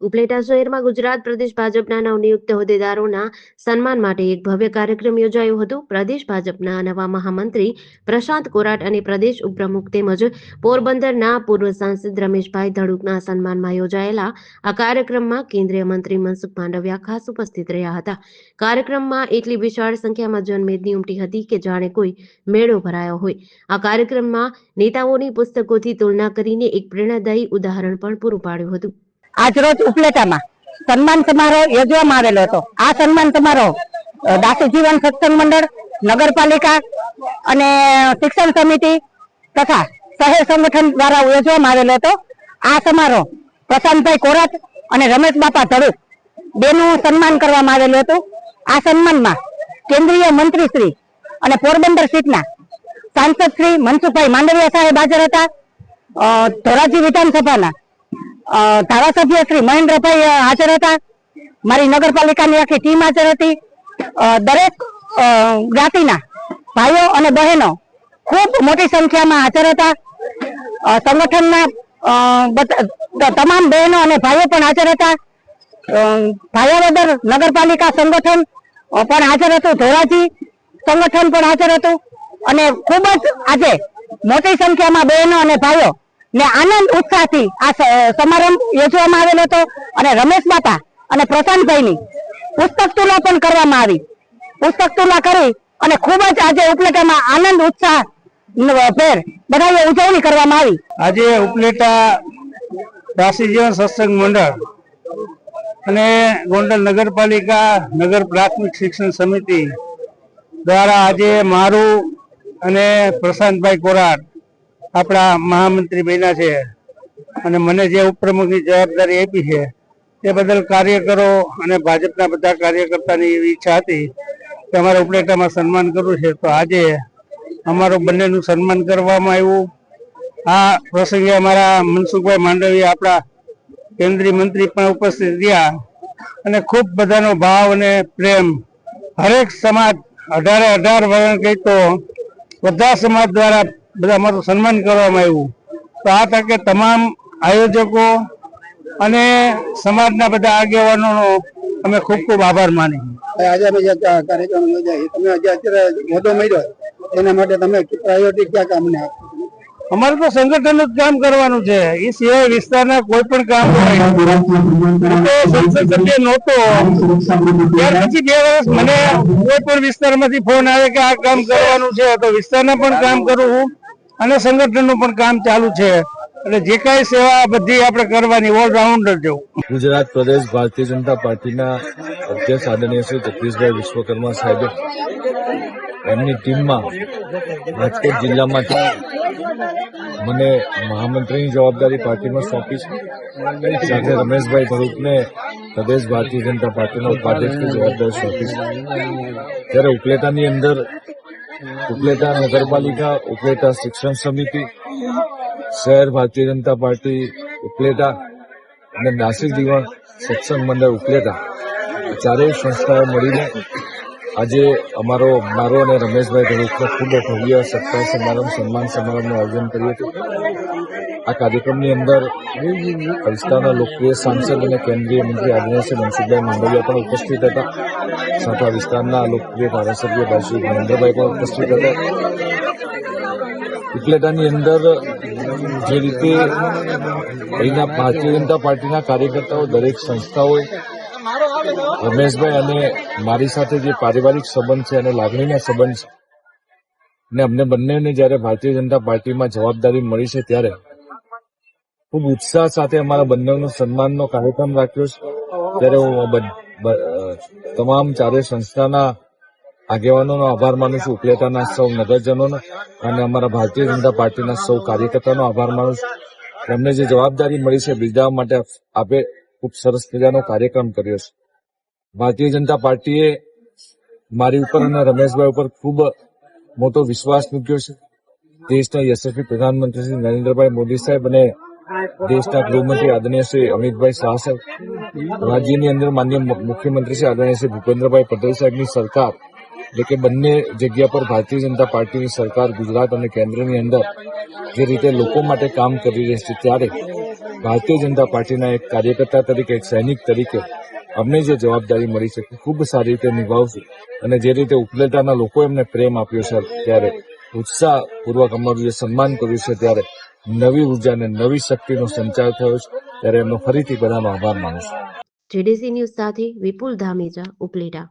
ઉપલેટા શહેરમાં ગુજરાત પ્રદેશ ભાજપના નવનિયુક્ત હોદ્દેદારોના સન્માન માટે એક ભવ્ય કાર્યક્રમ યોજાયો હતો. પ્રદેશ ભાજપના નવા મહામંત્રી પ્રશાંત કોરાટ અને પ્રદેશ ઉપપ્રમુખ તેમજ પોરબંદરના પૂર્વ સાંસદ રમેશભાઈ ધડુકના સન્માનમાં યોજાયેલા આ કાર્યક્રમમાં કેન્દ્રીય મંત્રી મનસુખ માંડવિયા ખાસ ઉપસ્થિત રહ્યા હતા. કાર્યક્રમમાં એટલી વિશાળ સંખ્યામાં જનમેદની ઉમટી હતી કે જાણે કોઈ મેળો ભરાયો હોય. આ કાર્યક્રમમાં નેતાઓની પુસ્તકોથી તુલના કરીને એક પ્રેરણાદાયી ઉદાહરણ પણ પૂરું પાડ્યું હતું. આજરોજ ઉપલેટામાં સન્માન સમારોહ યોજવામાં આવેલો હતો. આ સન્માન સમારોહ દાસી જીવન સત્સંગ મંડળ, નગરપાલિકા અને શિક્ષણ સમિતિ તથા શહેર સંગઠન દ્વારા યોજવામાં આવેલો હતો. આ સમારોહ પ્રશાંતભાઈ કોરાત અને રમેશ બાપા ધડુક બેનું સન્માન કરવામાં આવેલું હતું. આ સન્માનમાં કેન્દ્રીય મંત્રી શ્રી અને પોરબંદર સીટના સાંસદ શ્રી મનસુખભાઈ માંડવિયા સાહેબ હાજર હતા. ધોરાજી વિધાનસભાના ધારાસભ્ય શ્રી મહેન્દ્રભાઈ હાજર હતા. મારી નગરપાલિકાની આખી ટીમ હાજર હતી. દરેક જ્ઞાતિના ભાઈઓ અને બહેનો ખૂબ મોટી સંખ્યામાં હાજર હતા. સંગઠનના તમામ બહેનો અને ભાઈઓ પણ હાજર હતા. ભાઈઓ ભાયાવદર નગરપાલિકા સંગઠન પણ હાજર હતું. ધોરાજી સંગઠન પણ હાજર હતું. અને ખૂબ જ આજે મોટી સંખ્યામાં બહેનો અને ભાઈઓ ને આનંદ ઉત્સાહથી આ સમારંભ યોજવામાં આવેલો હતો અને રમેશ બાપા અને પ્રશાંતભાઈની પુસ્તક તુલા પણ કરવામાં આવી. પુસ્તક તુલા કરી અને ખૂબ જ આજે ઉપલેટામાં આનંદ, ઉત્સાહ ભેર બધાએ ઉજવણી કરવામાં આવી. આજે ઉપલેટા રાશિ જીવન સત્સંગ મંડળ અને ગોંડલ નગરપાલિકા નગર પ્રાથમિક શિક્ષણ સમિતિ દ્વારા આજે મારું અને પ્રશાંતભાઈ કોરાટ આપણા મહામંત્રી બન્યા છે અને મને જે ઉપપ્રમુખની જવાબદારી આપી છે તે બદલ કાર્યકરો અને ભાજપના બધા કાર્યકર્તાની એવી ઈચ્છા હતી કે અમારે ઉપલેટામાં સન્માન કરવું છે. તો આજે અમારું બંનેનું સન્માન કરવામાં આવ્યું. આ પ્રસંગે અમારા મનસુખભાઈ માંડવીયા આપણા કેન્દ્રીય મંત્રી પણ ઉપસ્થિત રહ્યા અને ખૂબ બધાનો ભાવ અને પ્રેમ. હરેક સમાજ અઢારે અઢાર વર્ણ કહી તો બધા સમાજ દ્વારા બધા અમારું સન્માન કરવામાં આવ્યું. તો આ તકે તમામ આયોજકો અને સમાજના બધા આગેવાનોનો અમે ખૂબ ખૂબ આભાર માની આજે અમે જે કાર્યક્રમ યોજાય તમે જે અત્યારે મળ્યો એના માટે તમે પ્રાયોરિટી ક્યાં કામને આપો? અમારે તો સંગઠન જ કામ કરવાનું છે. એ સિવાય વિસ્તારના કોઈ પણ કામ સંસદ સભ્ય નહોતો. ત્યાર પછી બે વર્ષ મને કોઈ પણ વિસ્તારમાંથી ફોન આવે કે આ કામ કરવાનું છે તો વિસ્તારના પણ કામ કરું અને સંગઠનનું પણ કામ ચાલુ છે. એટલે જે કાંઈ સેવા બધી આપણે કરવાની ઓલરાઉન્ડર જેવું. ગુજરાત પ્રદેશ ભારતીય જનતા પાર્ટીના અધ્યક્ષ આદરણીય શ્રી જગદીશભાઈ વિશ્વકર્મા સાહેબે એમની ટીમમાં રાજકોટ જિલ્લામાંથી મને મહામંત્રીની જવાબદારી પાર્ટીમાં સોંપી છે. સાથે રમેશભાઈ ભરૂચને પ્રદેશ ભારતીય જનતા પાર્ટીના ઉપાધ્યક્ષની જવાબદારી સોંપી છે. ત્યારે ઉપલેટાની અંદર ઉપલેટા નગરપાલિકા, ઉપલેટા શિક્ષણ સમિતિ, શહેર ભારતીય જનતા પાર્ટી, ઉપલેટા અને નાસિક જીવન સત્સંગ મંડળ ઉપલેટા. ચારેય સંસ્થાઓ મળીને આજે અમારો, મારો અને રમેશભાઈ ધડુકનો ખૂબ ભવ્ય સત્કાર સમારંભ, સન્માન સમારંભનું આયોજન કર્યું હતું. આ કાર્યક્રમની અંદર વિસ્તારના લોકપ્રિય સાંસદ અને કેન્દ્રીય મંત્રી આદિવાસી મનસુખભાઈ માંડવિયા પણ ઉપસ્થિત હતા. સાથે આ વિસ્તારના લોકપ્રિય ધારાસભ્ય ભાઈ મહેન્દ્રભાઈ પણ ઉપસ્થિત હતા. ઉપલેટાની અંદર જે રીતે અહીંના ભારતીય જનતા પાર્ટીના કાર્યકર્તાઓ, દરેક સંસ્થાઓએ રમેશભાઈ, અને મારી સાથે જે પારિવારિક સંબંધ છે અને લાગણીના સંબંધ છે, ને અમને બંનેને જ્યારે ભારતીય જનતા પાર્ટીમાં જવાબદારી મળી છે ત્યારે ખૂબ ઉત્સાહ સાથે અમારા બંનેનો સન્માનનો કાર્યક્રમ રાખ્યો છે. ત્યારે હું તમામ ચારે સંસ્થાના આગેવાનોનો આભાર માનું છું. ઉપલેટાના સૌ નગરજનોનો અને અમારા ભારતીય જનતા પાર્ટીના સૌ કાર્યકર્તાનો આભાર માનું છું. એમને જે જવાબદારી મળી છે, બીજા માટે આપે ખૂબ સરસ મજાનો કાર્યક્રમ કર્યો છે. ભારતીય જનતા પાર્ટીએ મારી ઉપર અને રમેશભાઈ ઉપર ખૂબ મોટો વિશ્વાસ મૂક્યો છે. દેશના યશસ્વી પ્રધાનમંત્રી શ્રી નરેન્દ્રભાઈ મોદી સાહેબ અને દેશના ગૃહમંત્રી આદરણીય શ્રી અમિતભાઈ શાહ સાહેબ, રાજ્યની અંદર માન્ય મુખ્યમંત્રી શ્રી આદરણીય શ્રી ભૂપેન્દ્રભાઈ પટેલ સાહેબની સરકાર, એટલે કે બંને જગ્યા પર ભારતીય જનતા પાર્ટીની સરકાર ગુજરાત અને કેન્દ્રની અંદર જે રીતે લોકો માટે કામ કરી રહી છે, ત્યારે ભારતીય જનતા પાર્ટીના એક કાર્યકર્તા તરીકે, એક સૈનિક તરીકે અમને જે જવાબદારી મળી છે ખૂબ સારી રીતે નિભાવશું. અને જે રીતે ઉપલેટાના લોકો એમને પ્રેમ આપ્યો છે, ત્યારે ઉત્સાહપૂર્વક અમારું જે સન્માન કર્યું છે, ત્યારે નવી ઊર્જા અને નવી શક્તિનો સંચાર થયો છે, ત્યારે એમનો ફરીથી બધાનો આભાર માનું છું. જેડીસી ન્યૂઝ સાથે વિપુલ ધામેજા, ઉપલેટા.